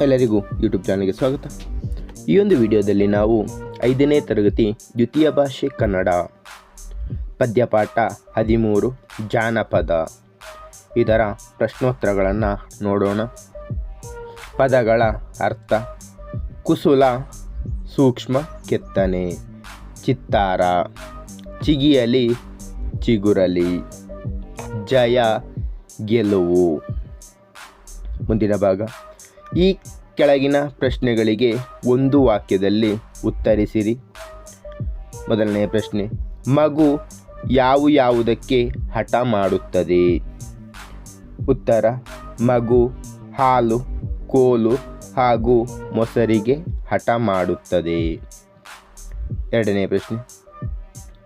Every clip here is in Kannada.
ಎಲ್ಲರಿಗೂ ಯೂಟ್ಯೂಬ್ ಚಾನಲ್ಗೆ ಸ್ವಾಗತ. ಈ ಒಂದು ವಿಡಿಯೋದಲ್ಲಿ ನಾವು ಐದನೇ ತರಗತಿ ದ್ವಿತೀಯ ಭಾಷೆ ಕನ್ನಡ, ಪದ್ಯಪಾಠ ಹದಿಮೂರು ಜಾನಪದ. ಇದರ ಪ್ರಶ್ನೋತ್ತರಗಳನ್ನು ನೋಡೋಣ. ಪದಗಳ ಅರ್ಥ, ಕುಸುಲ, ಸೂಕ್ಷ್ಮ, ಕೆತ್ತನೆ, ಚಿತ್ತಾರ, ಚಿಗಿಯಲಿ, ಚಿಗುರಲಿ, ಜಯ, ಗೆಲುವು. ಮುಂದಿನ ಭಾಗ. ಈ ಕೆಳಗಿನ ಪ್ರಶ್ನೆಗಳಿಗೆ ಒಂದು ವಾಕ್ಯದಲ್ಲಿ ಉತ್ತರಿಸಿರಿ. ಮೊದಲನೆಯ ಪ್ರಶ್ನೆ, ಮಗು ಯಾವ ಯಾವುದಕ್ಕೆ ಹಠ ಮಾಡುತ್ತದೆ? ಉತ್ತರ, ಮಗು ಹಾಲು, ಕೋಲು ಹಾಗೂ ಮೊಸರಿಗೆ ಹಠ ಮಾಡುತ್ತದೆ. ಎರಡನೇ ಪ್ರಶ್ನೆ,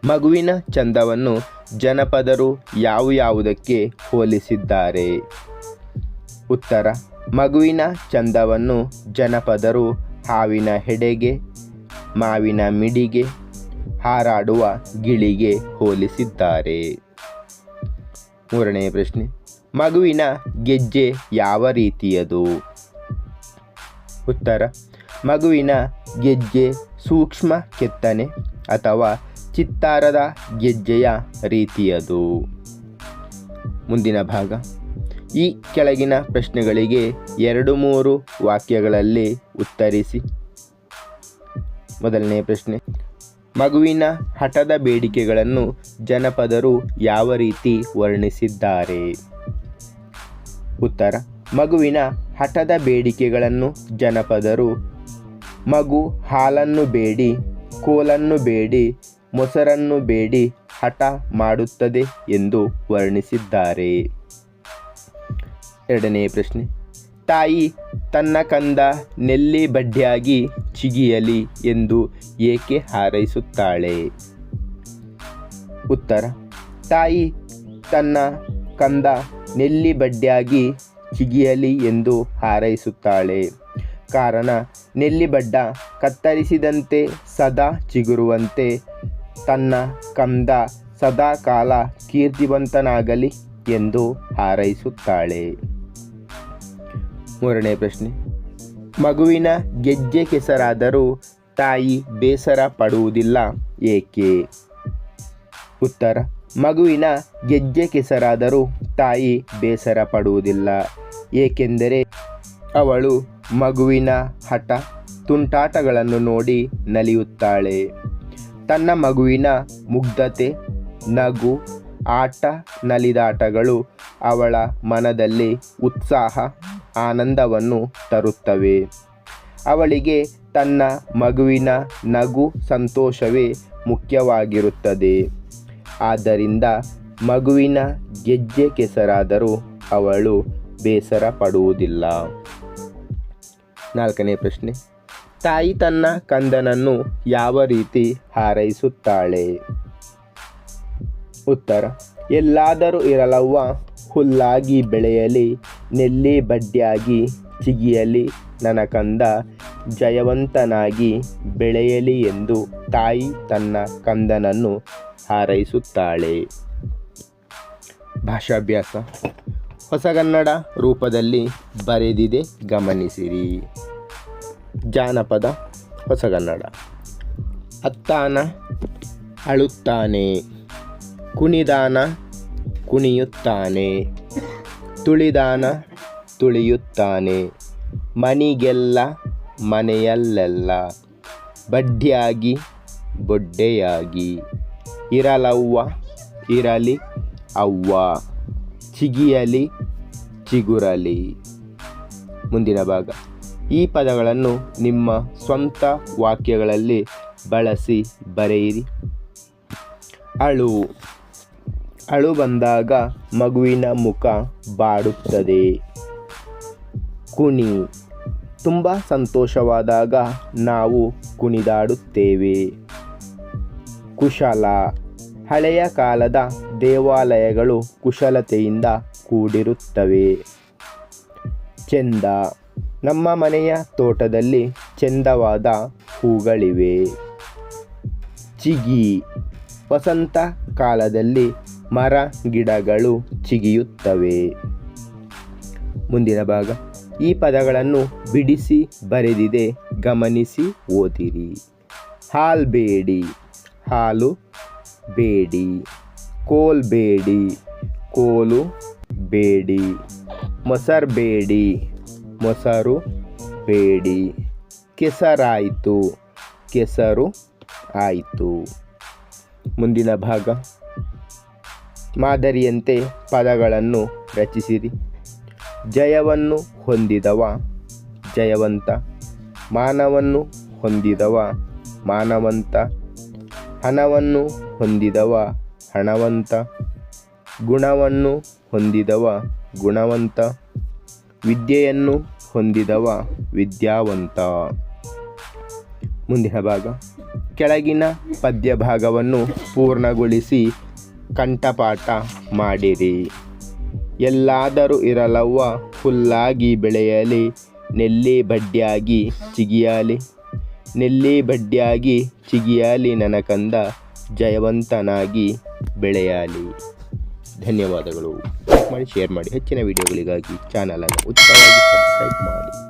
ಮಗುವಿನ ಚಂದವನ್ನು ಜನಪದರು ಯಾವ ಯಾವುದಕ್ಕೆ ಹೋಲಿಸಿದ್ದಾರೆ? ಉತ್ತರ. ಮಗುವಿನ ಚಂದವನ್ನು ಜನಪದರು ಹಾವಿನ ಹೆಡೆಗೆ, ಮಾವಿನ ಮಿಡಿಗೆ ಹಾರಾಡುವ ಗಿಳಿಗೆ ಹೋಲಿಸಿದ್ದಾರೆ. ಮೂರನೆಯ ಪ್ರಶ್ನೆ. ಮಗುವಿನ ಗೆಜ್ಜೆ ಯಾವ ರೀತಿಯದು? ಉತ್ತರ. ಮಗುವಿನ ಗೆಜ್ಜೆ ಸೂಕ್ಷ್ಮ ಕೆತ್ತನೆ ಅಥವಾ ಚಿತ್ತಾರದ ಗೆಜ್ಜೆಯ ರೀತಿಯದು. ಮುಂದಿನ ಭಾಗ. ಈ ಕೆಳಗಿನ ಪ್ರಶ್ನೆಗಳಿಗೆ ಎರಡು ಮೂರು ವಾಕ್ಯಗಳಲ್ಲಿ ಉತ್ತರಿಸಿ. ಮೊದಲನೇ ಪ್ರಶ್ನೆ, ಮಗುವಿನ ಹಠದ ಬೇಡಿಕೆಗಳನ್ನು ಜನಪದರು ಯಾವ ರೀತಿ ವರ್ಣಿಸಿದ್ದಾರೆ? ಉತ್ತರ, ಮಗುವಿನ ಹಠದ ಬೇಡಿಕೆಗಳನ್ನು ಜನಪದರು, ಮಗು ಹಾಲನ್ನು ಬೇಡಿ, ಕೋಲನ್ನು ಬೇಡಿ, ಮೊಸರನ್ನು ಬೇಡಿ, ಹಠ ಮಾಡುತ್ತದೆ ಎಂದು ವರ್ಣಿಸಿದ್ದಾರೆ. ಎರಡನೇ ಪ್ರಶ್ನೆ. ತಾಯಿ ತನ್ನ ಕಂದ ನೆಲ್ಲಿ ಬಡ್ಡಿಯಾಗಿ ಚಿಗಿಯಲಿ ಎಂದು ಏಕೆ ಹಾರೈಸುತ್ತಾಳೆ? ಉತ್ತರ, ತಾಯಿ ತನ್ನ ಕಂದ ನೆಲ್ಲಿ ಬಡ್ಡಿಯಾಗಿ ಚಿಗಿಯಲಿ ಎಂದು ಹಾರೈಸುತ್ತಾಳೆ. ಕಾರಣ ನೆಲ್ಲಿಬಡ್ಡ ಕತ್ತರಿಸಿದಂತೆ ಸದಾ ಚಿಗುರುವಂತೆ, ತನ್ನ ಕಂದ ಸದಾ ಕಾಲ ಕೀರ್ತಿವಂತನಾಗಲಿ ಎಂದು ಹಾರೈಸುತ್ತಾಳೆ. ಮೂರನೇ ಪ್ರಶ್ನೆ. ಮಗುವಿನ ಗೆಜ್ಜೆ ಕೆಸರಾದರೂ ತಾಯಿ ಬೇಸರ ಪಡುವುದಿಲ್ಲ, ಏಕೆ? ಉತ್ತರ, ಮಗುವಿನ ಗೆಜ್ಜೆ ಕೆಸರಾದರೂ ತಾಯಿ ಬೇಸರ ಪಡುವುದಿಲ್ಲ, ಏಕೆಂದರೆ ಅವಳು ಮಗುವಿನ ಹಠ, ತುಂಟಾಟಗಳನ್ನು ನೋಡಿ ನಲಿಯುತ್ತಾಳೆ. ತನ್ನ ಮಗುವಿನ ಮುಗ್ಧತೆ, ನಗು, ಆಟ, ನಲಿದಾಟಗಳು ಅವಳ ಮನದಲ್ಲಿ ಉತ್ಸಾಹ ಆನಂದವನ್ನು ತರುತ್ತವೆ. ಅವಳಿಗೆ ತನ್ನ ಮಗುವಿನ ನಗು ಸಂತೋಷವೇ ಮುಖ್ಯವಾಗಿರುತ್ತದೆ. ಆದ್ದರಿಂದ ಮಗುವಿನ ಗೆಜ್ಜೆ ಕೆಸರಾದರೂ ಅವಳು ಬೇಸರ ಪಡುವುದಿಲ್ಲ ನಾಲ್ಕನೇ ಪ್ರಶ್ನೆ. ತಾಯಿ ತನ್ನ ಕಂದನನ್ನು ಯಾವ ರೀತಿ ಹಾರೈಸುತ್ತಾಳೆ? ಉತ್ತರ, ಎಲ್ಲಾದರೂ ಇರಲವ್ವ ಹುಲ್ಲಾಗಿ ಬೆಳೆಯಲಿ, ನೆಲ್ಲಿ ಬಡ್ಡಿಯಾಗಿ ಚಿಗಿಯಲಿ ನನ್ನ ಕಂದ ಜಯವಂತನಾಗಿ ಬೆಳೆಯಲಿ ಎಂದು ತಾಯಿ ತನ್ನ ಕಂದನನ್ನು ಹಾರೈಸುತ್ತಾಳೆ. ಭಾಷಾಭ್ಯಾಸ. ಹೊಸಗನ್ನಡ ರೂಪದಲ್ಲಿ ಬರೆದಿದೆ ಗಮನಿಸಿರಿ. ಜಾನಪದ ಹೊಸಗನ್ನಡ ಅತ್ತಾನ ಅಳುತ್ತಾನೆ. ಕುಣಿದಾನ ಕುಣಿಯುತ್ತಾನೆ. ತುಳಿದಾನ ತುಳಿಯುತ್ತಾನೆ. ಮನಿಗೆಲ್ಲ ಮನೆಯಲ್ಲೆಲ್ಲ ಬಡ್ಡಿಯಾಗಿ, ಬೊಡ್ಡೆಯಾಗಿ. ಇರಲವ್ವ, ಇರಲಿ ಅವ್ವ. ಚಿಗಿಯಲಿ, ಚಿಗುರಲಿ. ಮುಂದಿನ ಭಾಗ. ಈ ಪದಗಳನ್ನು ನಿಮ್ಮ ಸ್ವಂತ ವಾಕ್ಯಗಳಲ್ಲಿ ಬಳಸಿ ಬರೆಯಿರಿ. ಅಳು. ಅಳು ಬಂದಾಗ ಮಗುವಿನ ಮುಖ ಬಾಡುತ್ತದೆ. ಕುಣಿ. ತುಂಬ ಸಂತೋಷವಾದಾಗ ನಾವು ಕುಣಿದಾಡುತ್ತೇವೆ. ಕುಶಲ. ಹಳೆಯ ಕಾಲದ ದೇವಾಲಯಗಳು ಕುಶಲತೆಯಿಂದ ಕೂಡಿರುತ್ತವೆ. ಚೆಂದ. ನಮ್ಮ ಮನೆಯ ತೋಟದಲ್ಲಿ ಚೆಂದವಾದ ಹೂಗಳಿವೆ. ಚಿಗಿ. ವಸಂತ ಕಾಲದಲ್ಲಿ ಮರ, ಗಿಡಗಳು ಚಿಗಿಯುತ್ತವೆ. ಮುಂದಿನ ಭಾಗ. ಈ ಪದಗಳನ್ನು ಬಿಡಿಸಿ ಬರೆದಿದೆ, ಗಮನಿಸಿ, ಓದಿರಿ. ಹಾಲ್ಬೇಡಿ ಹಾಲು ಬೇಡಿ. ಕೋಲ್ಬೇಡಿ ಕೋಲು ಬೇಡಿ. ಮೊಸರ್ಬೇಡಿ ಮೊಸರು ಬೇಡಿ. ಕೆಸರಾಯಿತು, ಕೆಸರು ಆಯಿತು. ಮುಂದಿನ ಭಾಗ. ಮಾದರಿಯಂತೆ ಪದಗಳನ್ನು ರಚಿಸಿರಿ. ಜಯವನ್ನು ಹೊಂದಿದವ ಜಯವಂತ, ಮಾನವನ್ನು ಹೊಂದಿದವ ಮಾನವಂತ, ಹಣವನ್ನು ಹೊಂದಿದವ ಹಣವಂತ, ಗುಣವನ್ನು ಹೊಂದಿದವ ಗುಣವಂತ, ವಿದ್ಯೆಯನ್ನು ಹೊಂದಿದವ ವಿದ್ಯಾವಂತ. ಮುಂದಿನ ಭಾಗ. ಕೆಳಗಿನ ಪದ್ಯ ಭಾಗವನ್ನು ಪೂರ್ಣಗೊಳಿಸಿ ಕಂಠಪಾಠ ಮಾಡಿರಿ. ಎಲ್ಲಾದರೂ ಇರಲವ್ವ, ಹುಲ್ಲಾಗಿ ಬೆಳೆಯಲಿ, ನೆಲ್ಲಿ ಬಡ್ಡಿಯಾಗಿ ಚಿಗಿಯಾಲಿ. ನೆಲ್ಲಿ ಬಡ್ಡಿಯಾಗಿ ಚಿಗಿಯಾಲಿ ನನಕಂದ ಜಯವಂತನಾಗಿ ಬೆಳೆಯಲಿ. ಧನ್ಯವಾದಗಳು. ಲೈಕ್ ಮಾಡಿ, ಶೇರ್ ಮಾಡಿ. ಹೆಚ್ಚಿನ ವಿಡಿಯೋಗಳಿಗಾಗಿ ಚಾನಲನ್ನು ಉತ್ತಮವಾಗಿ ಸಬ್ಸ್ಕ್ರೈಬ್ ಮಾಡಿ.